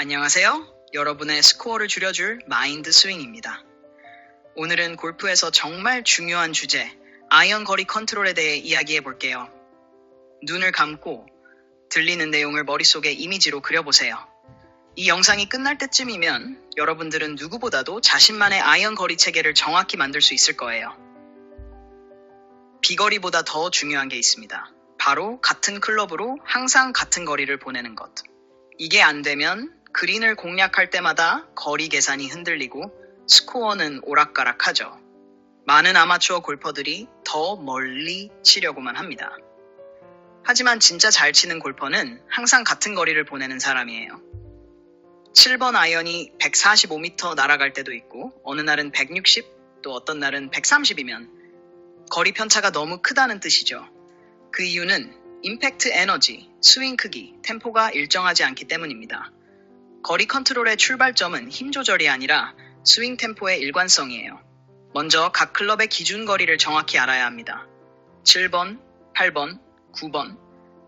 안녕하세요. 여러분의 스코어를 줄여줄 마인드 스윙입니다. 오늘은 골프에서 정말 중요한 주제, 아이언 거리 컨트롤에 대해 이야기해 볼게요. 눈을 감고 들리는 내용을 머릿속에 이미지로 그려보세요. 이 영상이 끝날 때쯤이면 여러분들은 누구보다도 자신만의 아이언 거리 체계를 정확히 만들 수 있을 거예요. 비거리보다 더 중요한 게 있습니다. 바로 같은 클럽으로 항상 같은 거리를 보내는 것. 이게 안 되면 그린을 공략할 때마다 거리 계산이 흔들리고 스코어는 오락가락하죠. 많은 아마추어 골퍼들이 더 멀리 치려고만 합니다. 하지만 진짜 잘 치는 골퍼는 항상 같은 거리를 보내는 사람이에요. 7번 아이언이 145m 날아갈 때도 있고 어느 날은 160, 또 어떤 날은 130이면 거리 편차가 너무 크다는 뜻이죠. 그 이유는 임팩트 에너지, 스윙 크기, 템포가 일정하지 않기 때문입니다. 거리 컨트롤의 출발점은 힘 조절이 아니라 스윙 템포의 일관성이에요. 먼저 각 클럽의 기준 거리를 정확히 알아야 합니다. 7번, 8번, 9번,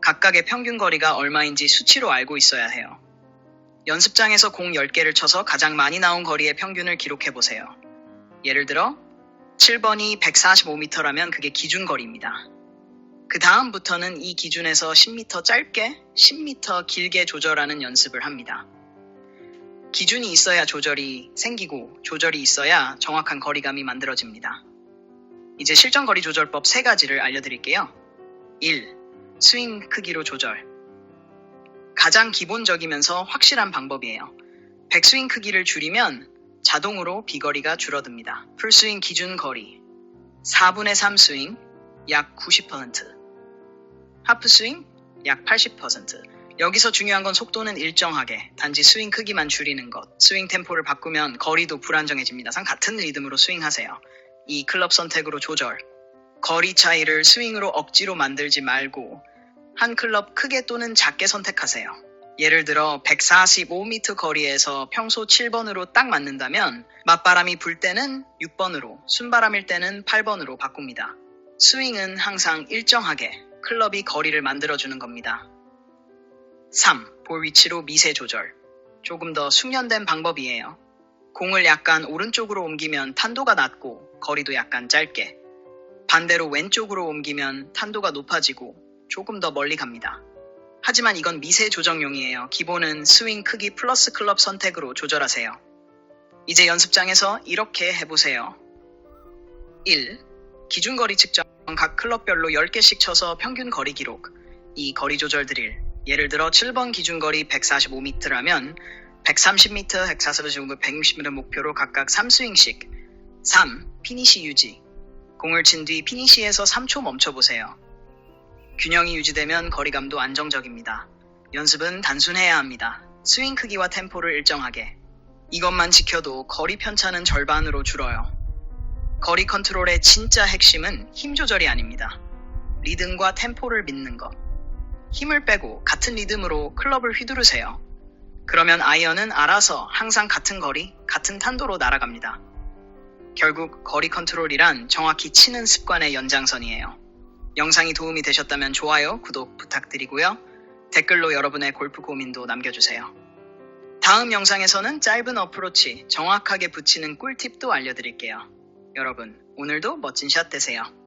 각각의 평균 거리가 얼마인지 수치로 알고 있어야 해요. 연습장에서 공 10개를 쳐서 가장 많이 나온 거리의 평균을 기록해 보세요. 예를 들어 7번이 145m라면 그게 기준 거리입니다. 그 다음부터는 이 기준에서 10m 짧게, 10m 길게 조절하는 연습을 합니다. 기준이 있어야 조절이 생기고 조절이 있어야 정확한 거리감이 만들어집니다. 이제 실전 거리 조절법 세 가지를 알려드릴게요. 1. 스윙 크기로 조절. 가장 기본적이면서 확실한 방법이에요. 백스윙 크기를 줄이면 자동으로 비거리가 줄어듭니다. 풀스윙 기준 거리 4분의 3 스윙 약 90%, 하프 스윙 약 80%. 여기서 중요한 건 속도는 일정하게 단지 스윙 크기만 줄이는 것. 스윙 템포를 바꾸면 거리도 불안정해집니다. 상 같은 리듬으로 스윙하세요. 이 클럽 선택으로 조절. 거리 차이를 스윙으로 억지로 만들지 말고 한 클럽 크게 또는 작게 선택하세요. 예를 들어 145m 거리에서 평소 7번으로 딱 맞는다면 맞바람이 불 때는 6번으로, 순바람일 때는 8번으로 바꿉니다. 스윙은 항상 일정하게 클럽이 거리를 만들어주는 겁니다. 3. 볼 위치로 미세 조절. 조금 더 숙련된 방법이에요. 공을 약간 오른쪽으로 옮기면 탄도가 낮고 거리도 약간 짧게. 반대로 왼쪽으로 옮기면 탄도가 높아지고 조금 더 멀리 갑니다. 하지만 이건 미세 조정용이에요. 기본은 스윙 크기 플러스 클럽 선택으로 조절하세요. 이제 연습장에서 이렇게 해보세요. 1. 기준 거리 측정 각 클럽별로 10개씩 쳐서 평균 거리 기록. 이 거리 조절 드릴. 예를 들어 7번 기준 거리 145m라면 130m, 145m, 160m 목표로 각각 3스윙씩. 3. 피니시 유지. 공을 친 뒤 피니시에서 3초 멈춰보세요. 균형이 유지되면 거리감도 안정적입니다. 연습은 단순해야 합니다. 스윙 크기와 템포를 일정하게. 이것만 지켜도 거리 편차는 절반으로 줄어요. 거리 컨트롤의 진짜 핵심은 힘 조절이 아닙니다. 리듬과 템포를 믿는 것. 힘을 빼고 같은 리듬으로 클럽을 휘두르세요. 그러면 아이언은 알아서 항상 같은 거리, 같은 탄도로 날아갑니다. 결국 거리 컨트롤이란 정확히 치는 습관의 연장선이에요. 영상이 도움이 되셨다면 좋아요, 구독 부탁드리고요. 댓글로 여러분의 골프 고민도 남겨주세요. 다음 영상에서는 짧은 어프로치, 정확하게 붙이는 꿀팁도 알려드릴게요. 여러분, 오늘도 멋진 샷 되세요.